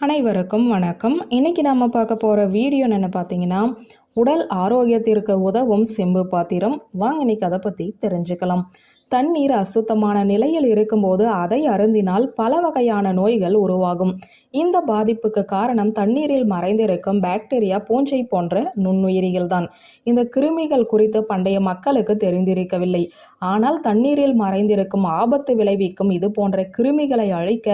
அனைவருக்கும் வணக்கம். இன்னைக்கு நம்ம பார்க்க போகிற வீடியோ என்ன பார்த்தீங்கன்னா உடல் ஆரோக்கியத்திற்கு உதவும் செம்பு பாத்திரம். வாங்க இன்னைக்கு அதை பற்றி தெரிஞ்சுக்கலாம். தண்ணீர் அசுத்தமான நிலையில் இருக்கும்போது அதை அருந்தினால் பல வகையான நோய்கள் உருவாகும். இந்த பாதிப்புக்கு காரணம் தண்ணீரில் மறைந்திருக்கும் பாக்டீரியா பூஞ்சை போன்ற நுண்ணுயிரிகள் தான் இந்த கிருமிகள் குறித்து பண்டைய மக்களுக்கு தெரிந்திருக்கவில்லை. ஆனால் தண்ணீரில் மறைந்திருக்கும் ஆபத்து விளைவிக்கும் இது போன்ற கிருமிகளை அழிக்க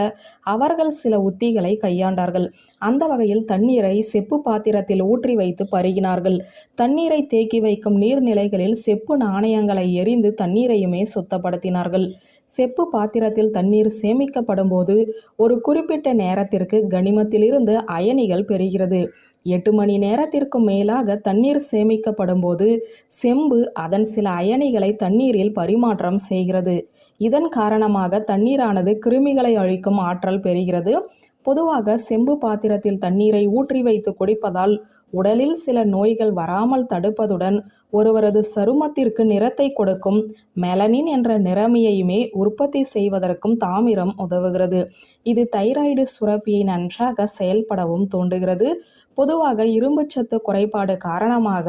அவர்கள் சில உத்திகளை கையாண்டார்கள். அந்த வகையில் தண்ணீரை செப்பு பாத்திரத்தில் ஊற்றி வைத்து பருகினார்கள். தண்ணீரை தேக்கி வைக்கும் நீர்நிலைகளில் செப்பு நாணயங்களை எரிந்து தண்ணீரையுமே சுத்தப்படுத்தினார்கள். செப்பு பாத்திரத்தில் தண்ணீர் சேமிக்கப்படும் போது ஒரு குறிப்பிட்ட நேரத்திற்கு கனிமத்திலிருந்து அயனிகள் பெறுகிறது எட்டு மணி நேரத்திற்கு மேலாக தண்ணீர் சேமிக்கப்படும் போது செம்பு அதன் சில அயனிகளை தண்ணீரில் பரிமாற்றம் செய்கிறது. இதன் காரணமாக தண்ணீரானது கிருமிகளை அழிக்கும் ஆற்றல் பெறுகிறது. பொதுவாக செம்பு பாத்திரத்தில் தண்ணீரை ஊற்றி வைத்து குடிப்பதால் உடலில் சில நோய்கள் வராமல் தடுப்பதுடன் ஒருவரது சருமத்திற்கு நிறத்தை கொடுக்கும் மெலனின் என்ற நிறமியையுமே உற்பத்தி செய்வதற்கும் தாமிரம் உதவுகிறது. இது தைராய்டு சுரப்பியை நன்றாக செயல்படவும் தூண்டுகிறது. பொதுவாக இரும்புச்சத்து குறைபாடு காரணமாக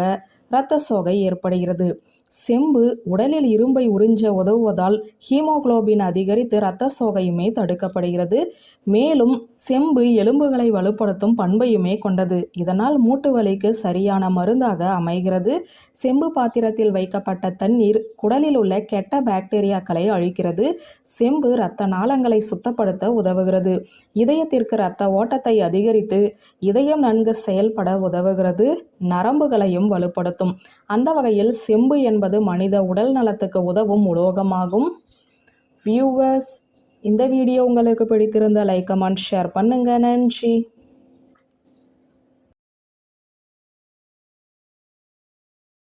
இரத்த சோகை ஏற்படுகிறது. செம்பு உடலில் இரும்பை உறிஞ்ச உதவுவதால் ஹீமோகுளோபின் அதிகரித்து இரத்த சோகையுமே தடுக்கப்படுகிறது. மேலும் செம்பு எலும்புகளை வலுப்படுத்தும் பண்பையுமே கொண்டது. இதனால் மூட்டு வலிக்கு சரியான மருந்தாக அமைகிறது. செம்பு பாத்திரத்தில் வைக்கப்பட்ட தண்ணீர் குடலில் உள்ள கெட்ட பாக்டீரியாக்களை அழிக்கிறது. செம்பு இரத்த நாளங்களை சுத்தப்படுத்த உதவுகிறது. இதயத்திற்கு இரத்த ஓட்டத்தை அதிகரித்து இதயம் நன்கு செயல்பட உதவுகிறது. நரம்புகளையும் வலுப்படுத்தும் அந்த வகையில் செம்பு என்பது மனித உடல் நலத்துக்கு உதவும் உலோகமாகும். வியூவர்ஸ் இந்த வீடியோ உங்களுக்கு பிடித்திருந்த லைக் கமெண்ட் ஷேர் பண்ணுங்கள் நன்றி.